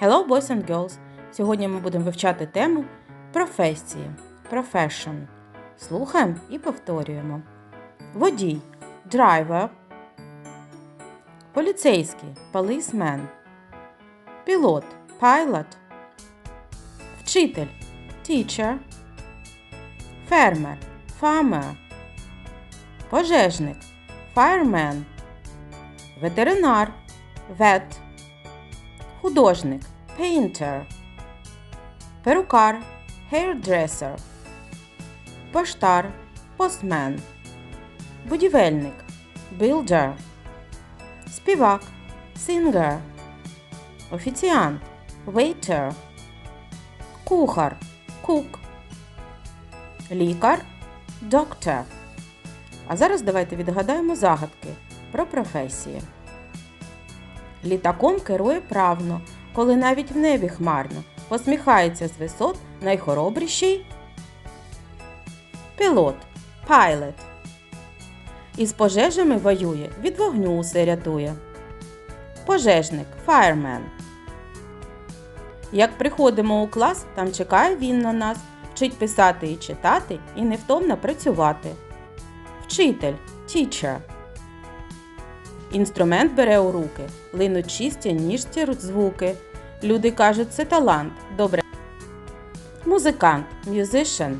Hello, boys and girls! Сьогодні ми будемо вивчати тему професії profession. Слухаємо і повторюємо. Водій driver, поліцейський policeman, пілот pilot, вчитель teacher, фермер farmer, пожежник fireman, ветеринар vet, художник painter, перукар hairdresser, поштар postman, будівельник builder, співак singer, офіціант waiter, кухар cook, лікар doctor. А зараз давайте відгадаємо загадки про професії. Літаком керує правно, коли навіть в небі хмарно, посміхається з висот найхоробріший пілот pilot. Із пожежами воює, від вогню усе рятує. Пожежник fireman. Як приходимо у клас, там чекає він на нас, вчить писати і читати і невтомно працювати. Вчитель teacher. Інструмент бере у руки, линуть чисті ніжці звуки. Люди кажуть, це талант. Добре. Музикант, musician.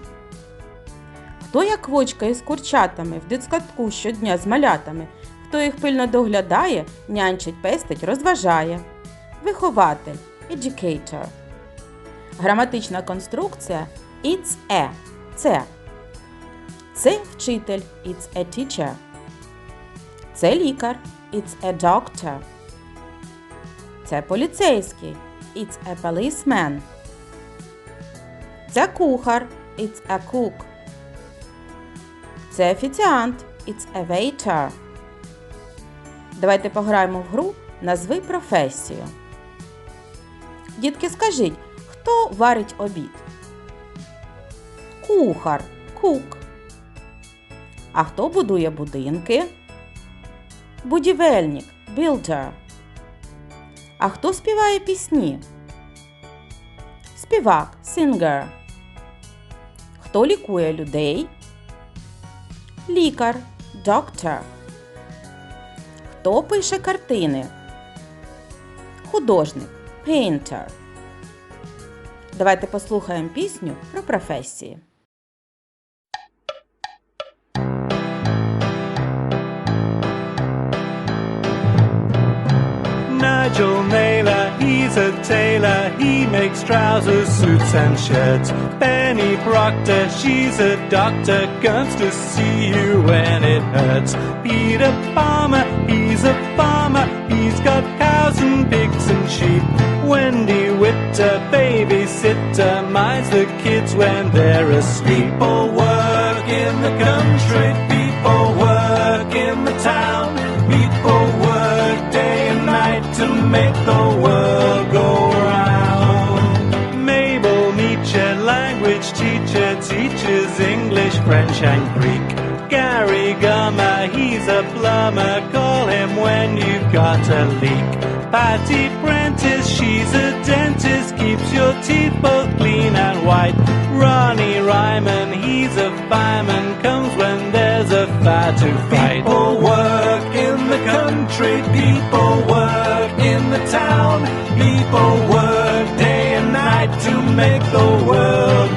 Хто як квочка із курчатами в дитсадку щодня з малятами, хто їх пильно доглядає, нянчить, пестить, розважає. Вихователь, educator. Граматична конструкція it's a. Це. Це вчитель, it's a teacher. Це лікар. It's a doctor. Це поліцейський. It's a policeman. Це кухар. It's a cook. Це офіціант. It's a waiter. Давайте пограємо в гру Назви професію. Дітки, скажіть, хто варить обід? Кухар. Cook. А хто будує будинки? Будівельник builder. А хто співає пісні? Співак singer. Хто лікує людей? Лікар doctor. Хто пише картини? Художник painter. Давайте послухаємо пісню про професії. Nigel Naylor, he's a tailor. He makes trousers, suits, and shirts. Benny Proctor, she's a doctor. Comes to see you when it hurts. Peter Palmer, he's a farmer. He's got cows and pigs and sheep. Wendy Witter, babysitter, minds the kids when they're asleep. People work in the country. People work teacher, teaches English, French, and Greek. Gary Gummer, he's a plumber, call him when you've got a leak. Patty Prentice, she's a dentist, keeps your teeth both clean and white. Ronnie Ryman, he's a fireman, comes when there's a fire to fight. People work in the country, people work in the town, people work day and night to make the world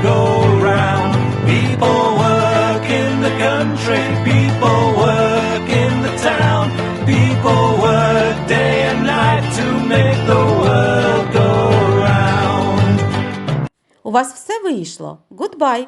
У вас все вийшло. Goodbye!